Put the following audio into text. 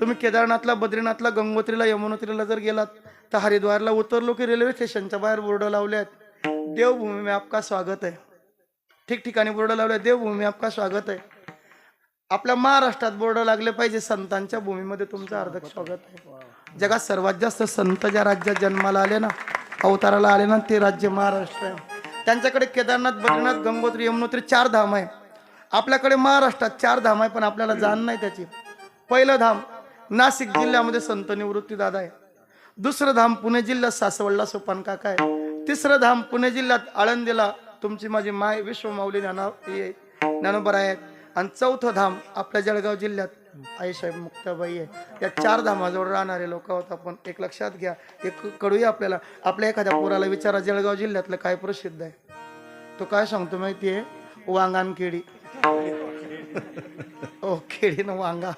तुम्ही केदारनाथला बद्रीनाथला गंगोत्रीला यमुनोत्रीला जर गेलात तर हरिद्वारला उतरलो की रेल्वे स्टेशनच्या बाहेर बोर्ड लावले आहेत देवभूमी में आपका स्वागत आहे? ठिकठिकाणी बोर्ड लावले देवभूमी आपका स्वागत आहे? आपल्या महाराष्ट्रात बोर्ड लागले पाहिजे संतांच्या भूमीमध्ये तुमचं हार्दिक स्वागत आहे. जगात सर्वात जास्त संत ज्या राज्यात जन्माला आले ना अवताराला आले ना ते राज्य महाराष्ट्र आहे. त्यांच्याकडे केदारनाथ बद्रीनाथ गंगोत्री यमुनोत्री चार धाम आहे. आपल्याकडे महाराष्ट्रात चार धाम आहे पण आपल्याला जाण नाही त्याची. पहिलं धाम नाशिक जिल्ह्यामध्ये संत निवृत्ती दादा आहे. दुसरं धाम पुणे जिल्ह्यात सासवडला सोपान काका आहे. तिसरं धाम पुणे जिल्ह्यात आळंदीला तुमची माझी माय विश्वमाऊली ज्ञाना ज्ञानोबर आहेत. आणि चौथं धाम आपल्या जळगाव जिल्ह्यात आईसाहेब मुक्ताबाई आहे. या चार धामाजवळ राहणारे लोक आहोत आपण. एक लक्षात घ्या. एक कळूया आपल्याला. आपल्या एखाद्या पोराला विचारा जळगाव जिल्ह्यातलं काय प्रसिद्ध आहे? तो काय सांगतो माहितीये? वांगान केळी. ओ केळी ना वांगा.